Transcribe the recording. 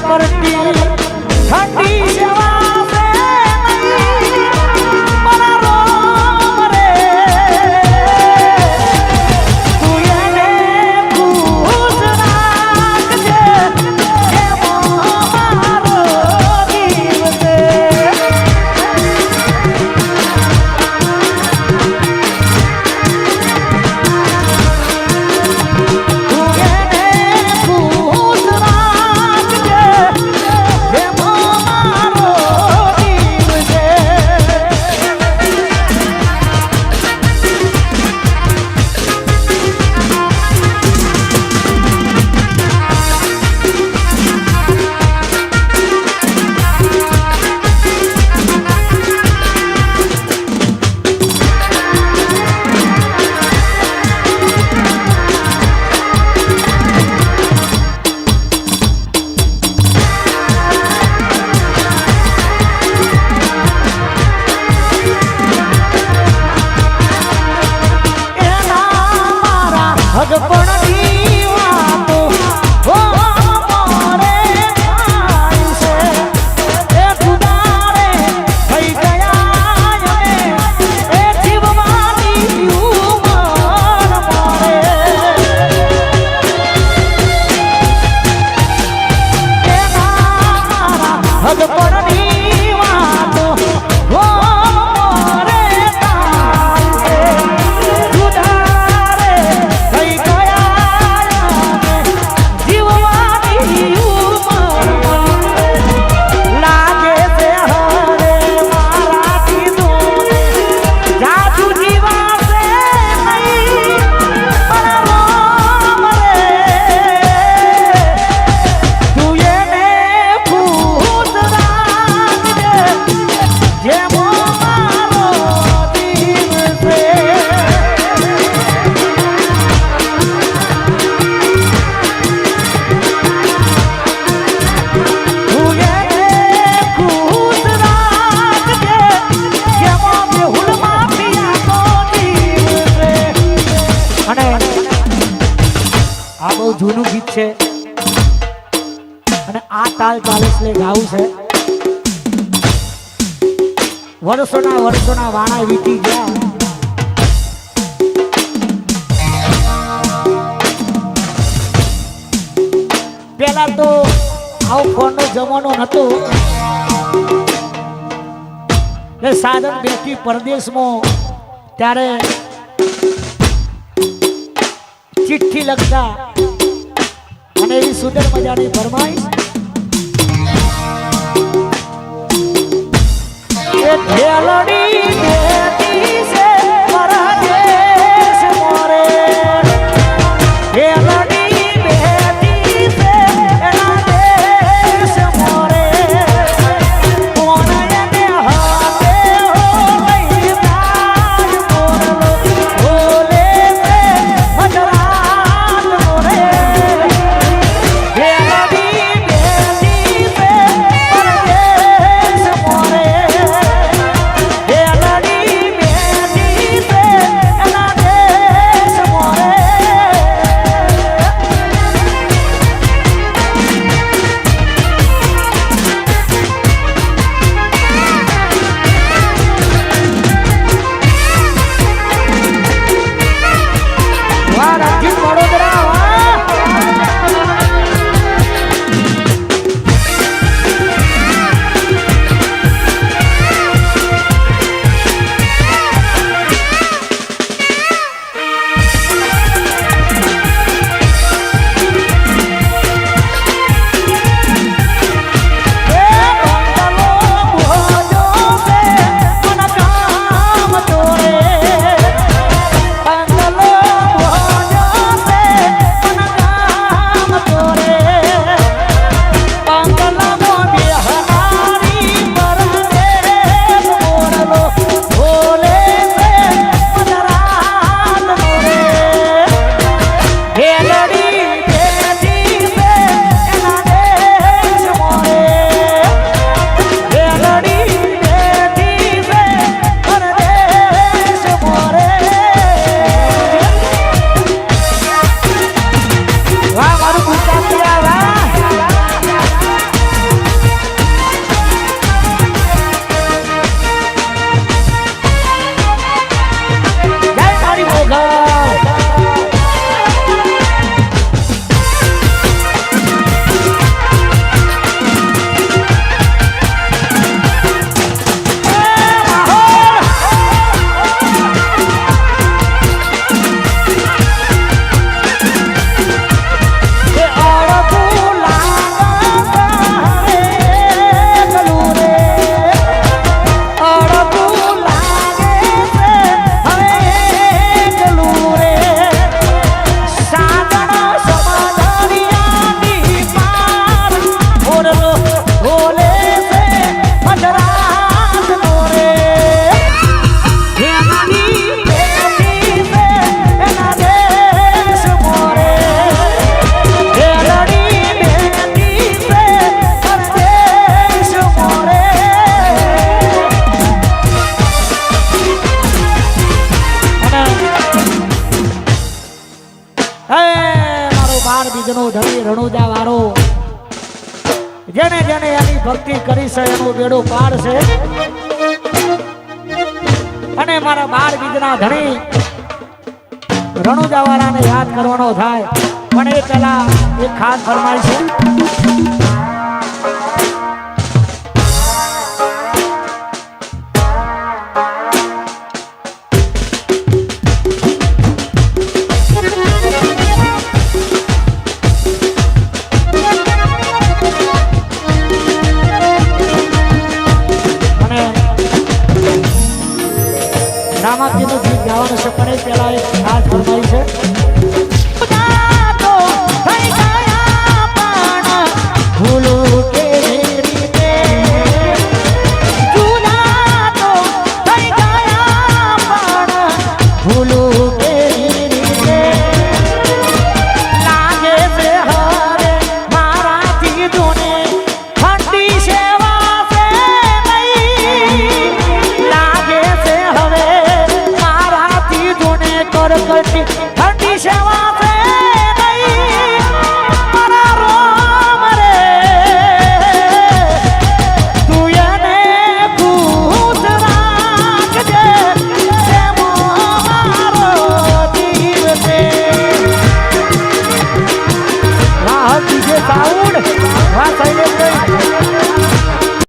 করতি અગપણ ગોપાલ પાલેસને ગાવું છે. વર્ષોના વર્ષોના વાણા વીતી ગયા. પેલા તો આવો ફોનનો જમાનો નતો. ને સાધન બેઠી પરદેશમાં ત્યારે ચિઠ્ઠી લખતા અને એવી સુંદર મજાની ફરમાઈશ Melody રણુજા જેને જેને એની ભક્તિ કરી છે, એનું બેડું પાર છે. અને મારા બાર બીજના ધણી રણુજાવાળાને યાદ કરવાનો થાય. પણ એ પેલા એક ખાસ ફરમાય છે.